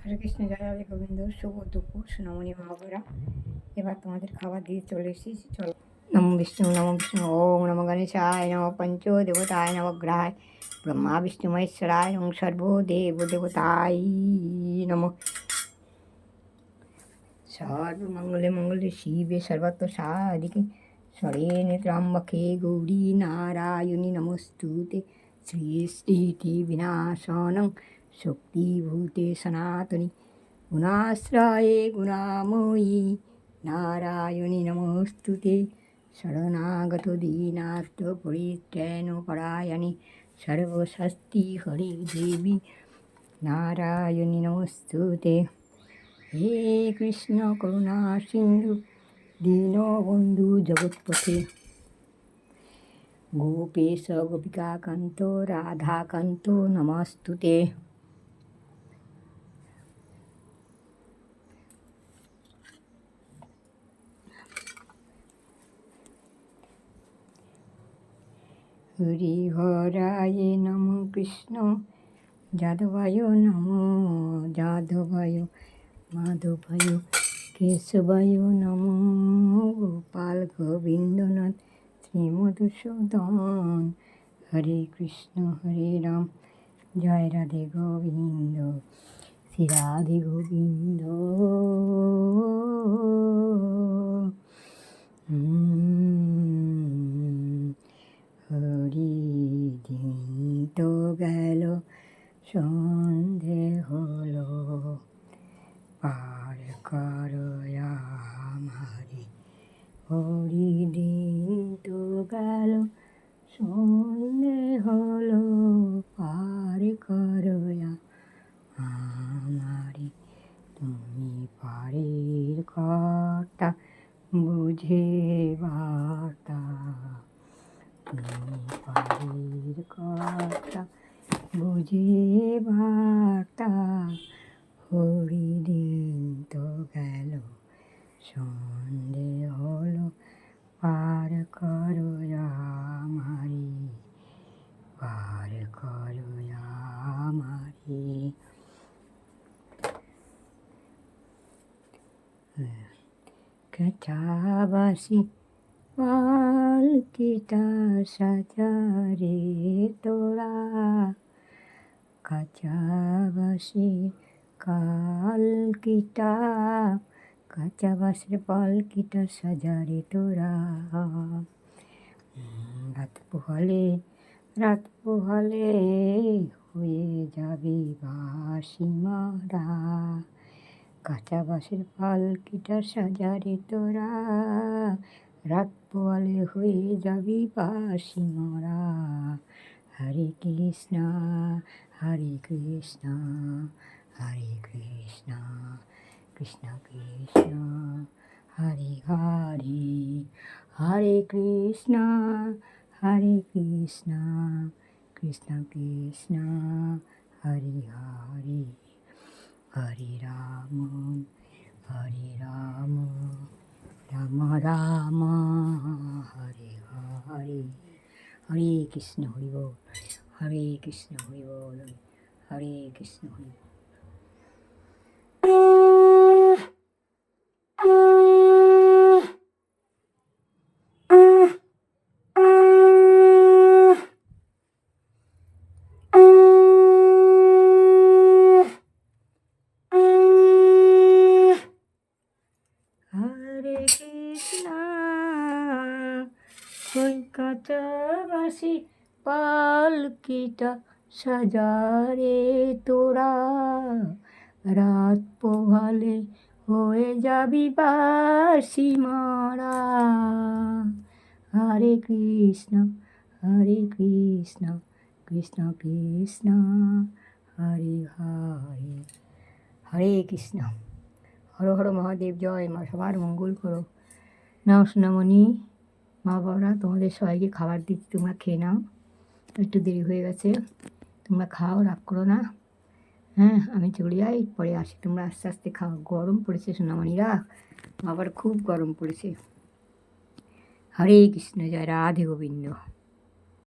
হরে কৃষ্ণ, জয় রাধে গোবিন্দ, শুভ দুপুর, সোনামণি মহাবরা। এবার তোমাদের খাবার দিয়ে চলে এসেছি, চলো। নম বিষ্ণু নম বিষ্ণু, ওম নম গণেশায় নম পঞ্চ দেবতায় নবগ্রহায় ব্রহ্মা বিষ্ণু মহেশ্বরায় নম সর্ব দেব দেবতায় নম। সর্বমঙ্গলে মঙ্গলে শিবে সর্বত্র সাদিকে সরেণ ত্র্যম্বকে গৌরী নারায়ণী নমস্তুতে। শ্রী সৃষ্টিটি বিনাশনং শক্তিভূতে সনাতনী গুণাশ্রয়ে গুণাময়ী নারায়ণী নমস্তুতে শরণাগত দীনার্থ পরিত্রাণ পরায়ণী সর্বশস্তি হরি দেবী নারায়ণী নমস্তুতে হে কৃষ্ণ করুণা সিন্ধু দীনবন্ধু জগৎপথে গোপেশ গোপিকাকান্ত রাধাকান্ত নমস্তুতে হরিহরায় নম কৃষ্ণ। যাদবায় নম যাদবায়, মাধবায় কেশবায় নম। গোপাল গোবিন্দনাথ শ্রীমধুসূদন হরে কৃষ্ণ, হরে রাম। জয় রাধে গোবিন্দ, শ্রী রাধে গোবিন্দ হুম, হরি দিন তো গেল, সন্ধে হলো। পার করো আমারে হরি দিন তো গেল, সন্ধে হলো। পার করো আমারে, তুমি পারের কথা বুঝে বার্তা পারের কথা বুঝে বার্তা, হরিদিন তো গেল। সন্ধে হলো, পার করো আমারি পার করো আমারি কাছাবাসি পালকিটা সাজারে তোরা। কাছাবাসি কালকিটা কাঁচাবাসের পালকিটা সাজারে তোরা। রাত পোহালে রাত পোহালে হয়ে যাবে বাসি মারা কাঁচা বাঁশের পালকিটা সাজারে তোরা। রাত পোয়ালে হয়ে যাবি বাসি মরা। হরে কৃষ্ণ হরে কৃষ্ণ হরে কৃষ্ণ কৃষ্ণ কৃষ্ণ, হরে হরে হরে কৃষ্ণ হরে কৃষ্ণ কৃষ্ণ কৃষ্ণ, হরে হরে হরে রাম হরে রাম রাম রাম হরে হরে হরে কৃষ্ণ হরি বল হরে কৃষ্ণ হরি বল হরে কৃষ্ণ হরি বল হরে কৃষ্ণ কলকাতাবাসী পালকিটা সাজারে তোরা। রাত পোহালে হয়ে যাবি বাসি মারা। হরে কৃষ্ণ হরে কৃষ্ণ কৃষ্ণ কৃষ্ণ, হরে হরে। হরে কৃষ্ণ, হর হর মহাদেব, জয় মা, সবার মঙ্গল করো। নাও সোনামণি। মা বাবারা তোমাদের সবাইকে খাবার দিচ্ছি, তোমরা খেয়ে নাও। একটু দেরি হয়ে গেছে, তোমরা খাও, রাগ করো না। হ্যাঁ আমি চলে যাই পরে আসি। তোমরা আস্তে আস্তে খাও। গরম পড়েছে, সোনামণিরা। আবার খুব গরম পড়েছে। হরে কৃষ্ণ, জয় রাধে গোবিন্দ।